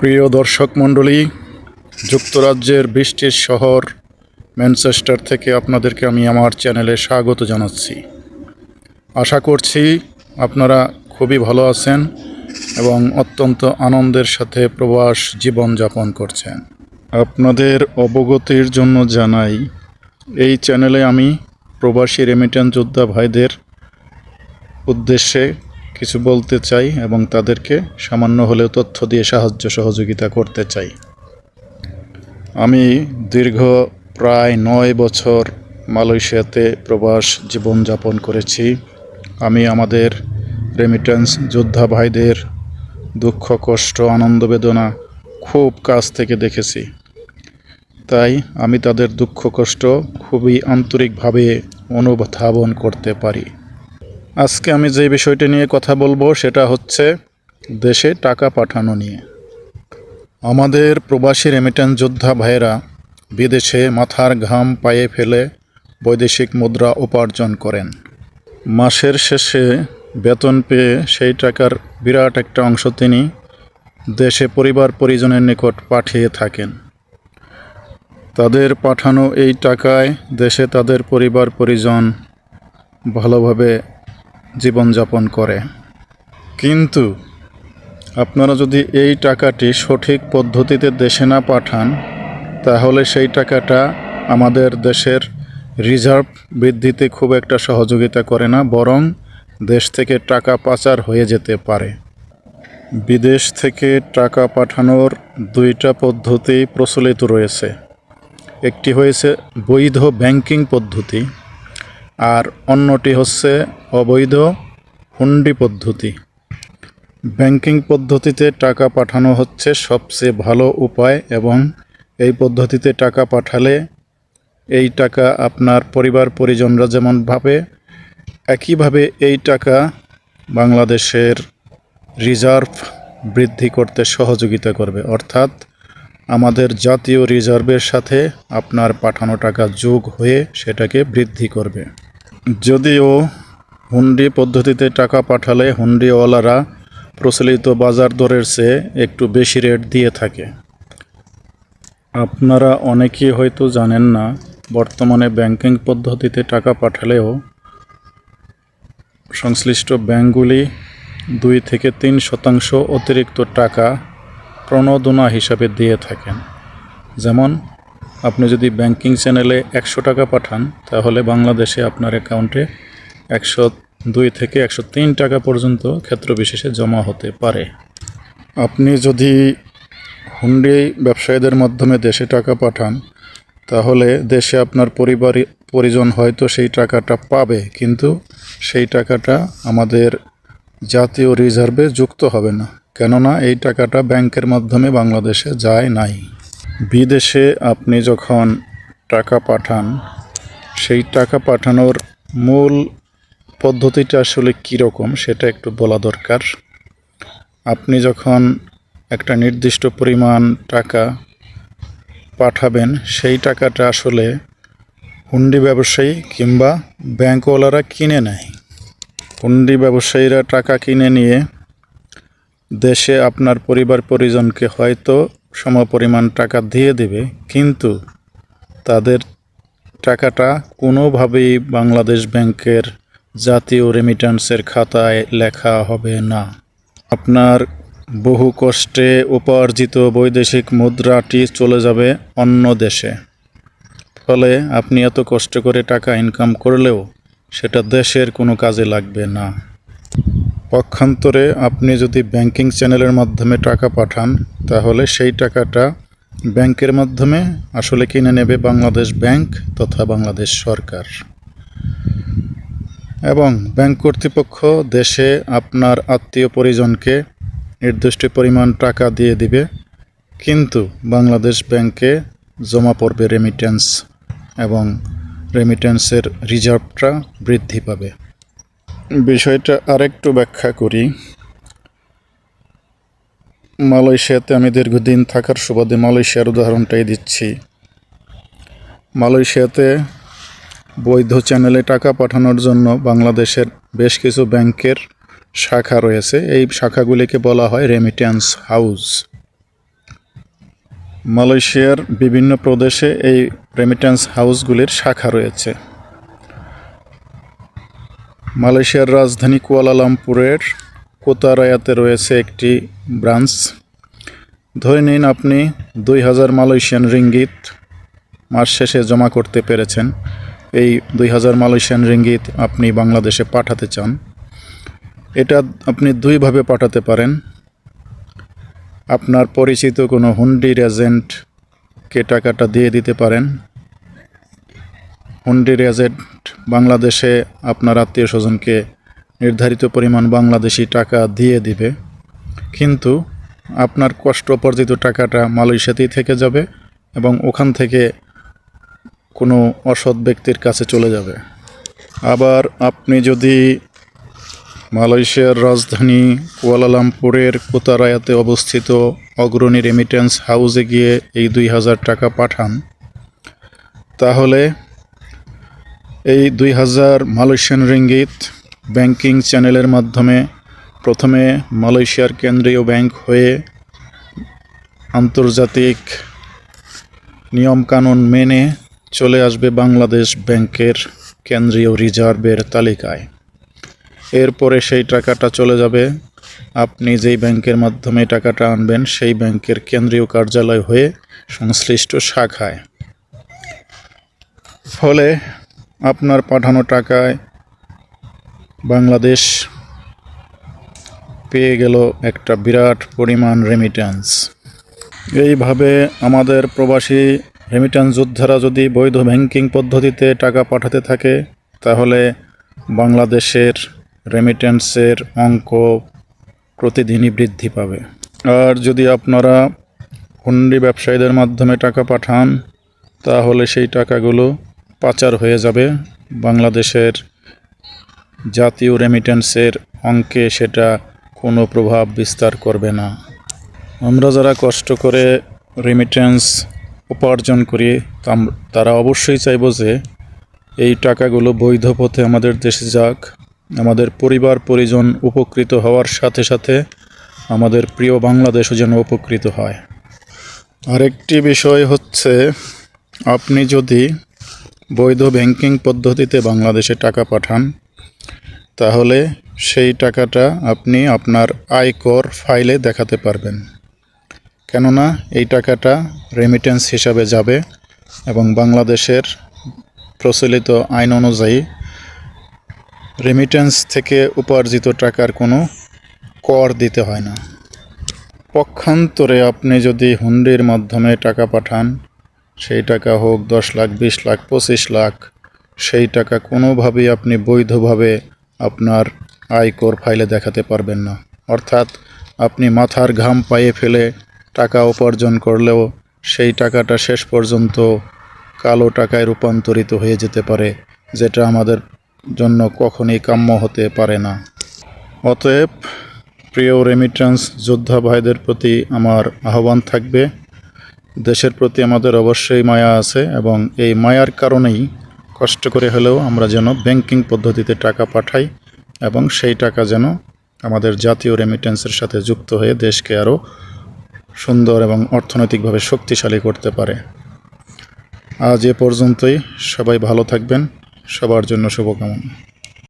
প্রিয় দর্শক মণ্ডলী, যুক্তরাজ্যের বৃষ্টির শহর ম্যানচেস্টার থেকে আপনাদেরকে আমি আমার চ্যানেলে স্বাগত জানাচ্ছি। আশা করছি আপনারা খুবই ভালো আছেন এবং অত্যন্ত আনন্দের সাথে প্রবাস জীবন যাপন করছেন। আপনাদের অবগতির জন্য জানাই, এই চ্যানেলে আমি প্রবাসী রেমিটেন্স যোদ্ধা ভাইদের উদ্দেশ্যে কিছু বলতে চাই এবং তাদেরকে সামান্য হলেও তথ্য দিয়ে সাহায্য সহযোগিতা করতে চাই। আমি দীর্ঘ প্রায় নয় বছর মালয়েশিয়াতে প্রবাস জীবনযাপন করেছি। আমি আমাদের রেমিটেন্স যোদ্ধা ভাইদের দুঃখ, কষ্ট, আনন্দ, বেদনা খুব কাছ থেকে দেখেছি। তাই আমি তাদের দুঃখ, কষ্ট খুবই আন্তরিকভাবে অনুধাবন করতে পারি। আজকে আমি যে বিষয়টি নিয়ে কথা বলব সেটা হচ্ছে দেশে টাকা পাঠানো নিয়ে। আমাদের প্রবাসী রেমিটেন্স যোদ্ধা ভাইয়েরা বিদেশে মাথার ঘাম পায়ে ফেলে বৈদেশিক মুদ্রা উপার্জন করেন। মাসের শেষে বেতন পেয়ে সেই টাকার বিরাট একটা অংশ তিনি দেশে পরিবার পরিজনের নিকট পাঠিয়ে থাকেন। তাদের পাঠানো এই টাকায় দেশে তাদের পরিবার পরিজন ভালোভাবে জীবনযাপন করে। কিন্তু আপনারা যদি এই টাকাটি সঠিক পদ্ধতিতে দেশে না পাঠান, তাহলে সেই টাকাটা আমাদের দেশের রিজার্ভ বৃদ্ধিতে খুব একটা সহযোগিতা করে না, বরং দেশ থেকে টাকা পাচার হয়ে যেতে পারে। বিদেশ থেকে টাকা পাঠানোর দুইটা পদ্ধতি প্রচলিত রয়েছে। একটি হয়েছে বৈধ ব্যাংকিং পদ্ধতি। আর অন্যটি হচ্ছে অবৈধ হুন্ডি পদ্ধতি। ব্যাংকিং পদ্ধতিতে টাকা পাঠানো হচ্ছে সবচেয়ে ভালো উপায় এবং এই পদ্ধতিতে টাকা পাঠালে এই টাকা আপনার পরিবার পরিজনরা যেমন ভাবে, একইভাবে এই টাকা বাংলাদেশের রিজার্ভ বৃদ্ধি করতে সহযোগিতা করবে। অর্থাৎ আমাদের জাতীয় রিজার্ভের সাথে আপনার পাঠানো টাকা যোগ হয়ে সেটাকে বৃদ্ধি করবে। যদিও হুন্ডি পদ্ধতিতে টাকা পাঠালে হুন্ডিওয়ালারা প্রচলিত বাজার দরের চেয়ে একটু বেশি রেট দিয়ে থাকে। আপনারা অনেকেই হয়তো জানেন না, বর্তমানে ব্যাংকিং পদ্ধতিতে টাকা পাঠালেও সংশ্লিষ্ট ব্যাংকগুলি দুই থেকে তিন শতাংশ অতিরিক্ত টাকা প্রণোদনা হিসাবে দিয়ে থাকেন। যেমন আপনি যদি ব্যাংকিং চ্যানেলে একশো টাকা পাঠান, তাহলে বাংলাদেশে আপনার অ্যাকাউন্টে একশো দুই থেকে একশো তিন টাকা পর্যন্ত ক্ষেত্র বিশেষে জমা হতে পারে। আপনি যদি হুন্ডি ব্যবসায়ীদের মাধ্যমে দেশে টাকা পাঠান, তাহলে দেশে আপনার পরিবার, পরিজন হয়তো সেই টাকাটা পাবে, কিন্তু সেই টাকাটা আমাদের জাতীয় রিজার্ভে যুক্ত হবে না। কেননা এই টাকাটা ব্যাংকের মাধ্যমে বাংলাদেশে যায় নাই। বিদেশে আপনি যখন টাকা পাঠান, সেই টাকা পাঠানোর মূল পদ্ধতিটা আসলে কীরকম সেটা একটু বলা দরকার। আপনি যখন একটা নির্দিষ্ট পরিমাণ টাকা পাঠাবেন, সেই টাকাটা আসলে হুন্ডি ব্যবসায়ী কিংবা ব্যাংকওয়ালারা কিনে নেয়। হুন্ডি ব্যবসায়ীরা টাকা কিনে নিয়ে দেশে আপনার পরিবার পরিজনকে হয়তো সমপরিমাণ টাকা দিয়ে দেবে, কিন্তু তাদের টাকাটা কোনোভাবেই বাংলাদেশ ব্যাংকের জাতীয় রেমিট্যান্সের খাতায় লেখা হবে না। আপনার বহু কষ্টে উপার্জিত বৈদেশিক মুদ্রাটি চলে যাবে অন্য দেশে। ফলে আপনি এত কষ্ট করে টাকা ইনকাম করলেও সেটা দেশের কোনো কাজে লাগবে না। পক্ষান্তরে আপনি যদি ব্যাংকিং চ্যানেলের মাধ্যমে টাকা পাঠান তাহলে সেই টাকাটা ব্যাংকের মাধ্যমে আসলে কিনে নেবে বাংলাদেশ ব্যাংক তথা বাংলাদেশ সরকার। এবং ব্যাংক কর্তৃপক্ষ দেশে আপনার আত্মীয় পরিজনকে নির্দিষ্ট পরিমাণ টাকা দিয়ে দিবে, কিন্তু বাংলাদেশ ব্যাংকে জমা পড়বে রেমিটেন্স এবং রেমিটেন্সের রিজার্ভটা বৃদ্ধি পাবে। বিষয়টা আরেকটু ব্যাখ্যা করি। মালয়েশিয়াতে আমি দীর্ঘদিন থাকার সুবাদে মালয়েশিয়ার উদাহরণটাই দিচ্ছি। মালয়েশিয়াতে বৈধ চ্যানেলে টাকা পাঠানোর জন্য বাংলাদেশের বেশ কিছু ব্যাংকের শাখা রয়েছে। এই শাখাগুলিকে বলা হয় রেমিট্যান্স হাউস মালয়েশিয়ার বিভিন্ন প্রদেশে এই রেমিট্যান্স হাউসগুলির শাখা রয়েছে। মালয়েশিয়ার রাজধানী কুয়ালালামপুরের কোতারায়াতে রয়েছে একটি ব্রাঞ্চ। ধরে নিন আপনি দুই হাজার মালয়েশিয়ান রিঙ্গিত মাস শেষে জমা করতে পেরেছেন। এই দুই হাজার মালয়েশিয়ান রিঙ্গিত আপনি বাংলাদেশে পাঠাতে চান। এটা আপনি দুইভাবে পাঠাতে পারেন। আপনার পরিচিত কোনো হুন্ডির এজেন্টকে টাকাটা দিয়ে দিতে পারেন। হুন্ডির এজেন্ট বাংলাদেশে আপনার আত্মীয় স্বজনকে নির্ধারিত পরিমাণ বাংলাদেশি টাকা দিয়ে দিবে। কিন্তু আপনার কষ্ট উপার্জিত টাকাটা মালয়েশিয়াতেই থেকে যাবে এবং ওখান থেকে কোনো অসৎ ব্যক্তির কাছে চলে যাবে। আবার আপনি যদি মালয়েশিয়ার রাজধানী কুয়ালালামপুরের কোতারায়াতে অবস্থিত অগ্রণী রেমিটেন্স হাউসে গিয়ে এই দুই হাজার টাকা পাঠান, তাহলে এই দুই হাজার মালয়েশিয়ান রিঙ্গিত ব্যাংকিং চ্যানেলের মাধ্যমে প্রথমে মালয়েশিয়ার কেন্দ্রীয় ব্যাংক হয়ে আন্তর্জাতিক নিয়মকানুন মেনে চলে আসবে বাংলাদেশ ব্যাংকের কেন্দ্রীয় রিজার্ভের তালিকায়। এরপরে সেই টাকাটা চলে যাবে। আপনি যেই ব্যাংকের মাধ্যমে টাকাটা আনবেন, সেই ব্যাংকের কেন্দ্রীয় কার্যালয় হয়ে সংশ্লিষ্ট শাখায়। ফলে আপনার পাঠানো টাকায় বাংলাদেশ পেয়ে গেল একটা বিরাট পরিমাণ রেমিট্যান্স এইভাবে আমাদের প্রবাসী রেমিট্যান্স যোদ্ধারা যদি বৈধ ব্যাংকিং পদ্ধতিতে টাকা পাঠাতে থাকে, তাহলে বাংলাদেশের রেমিট্যান্সের অঙ্ক প্রতিদিনই বৃদ্ধি পাবে। আর যদি আপনারা হুন্ডি ব্যবসায়ীদের মাধ্যমে টাকা পাঠান, তাহলে সেই টাকাগুলো পাচার হয়ে যাবে বাংলাদেশের জাতীয় রেমিটেন্সের অঙ্কে সেটা কোনো প্রভাব বিস্তার করবে না। আমরা যারা কষ্ট করে রেমিটেন্স উপার্জন করি তারা অবশ্যই চাইব যে এই টাকাগুলো বৈধ পথে আমাদের দেশে যাক। আমাদের পরিবার, পরিজন উপকৃত হওয়ার সাথে সাথে আমাদের প্রিয় বাংলাদেশও যেন উপকৃত হয়। আরেকটি বিষয় হচ্ছে, আপনি যদি বৈধ ব্যাংকিং পদ্ধতিতে বাংলাদেশে টাকা পাঠান তাহলে সেই টাকাটা আপনি আপনার আয়কর ফাইলে দেখাতে পারবেন। কেননা এই টাকাটা রেমিটেন্স হিসাবে যাবে এবং বাংলাদেশের প্রচলিত আইন অনুযায়ী রেমিটেন্স থেকে উপার্জিত টাকার কোনো কর দিতে হয় না। পক্ষান্তরে আপনি যদি হুন্ডির মাধ্যমে টাকা পাঠান, সেই টাকা হোক দশ লাখ, বিশ লাখ, পঁচিশ লাখ, সেই টাকা কোনোভাবেই আপনি বৈধভাবে আপনার আয়কর ফাইলে দেখাতে পারবেন না। অর্থাৎ আপনি মাথার ঘাম পায়ে ফেলে টাকা উপার্জন করলেও সেই টাকাটা শেষ পর্যন্ত কালো টাকায় রূপান্তরিত হয়ে যেতে পারে, যেটা আমাদের জন্য কখনই কাম্য হতে পারে না। অতএব প্রিয় রেমিট্রান্স যোদ্ধা ভাইদের প্রতি আমার আহ্বান থাকবে। দেশের প্রতি আমাদের অবশ্যই মায়া আছে এবং এই মায়ার কারণেই কষ্ট করে হলেও আমরা যেন ব্যাংকিং পদ্ধতিতে টাকা পাঠাই এবং সেই টাকা যেন আমাদের জাতীয় রেমিটেন্সের সাথে যুক্ত হয়ে দেশকে আরও সুন্দর এবং অর্থনৈতিকভাবে শক্তিশালী করতে পারে। আজ এ পর্যন্তই। সবাই ভালো থাকবেন। সবার জন্য শুভকামনা।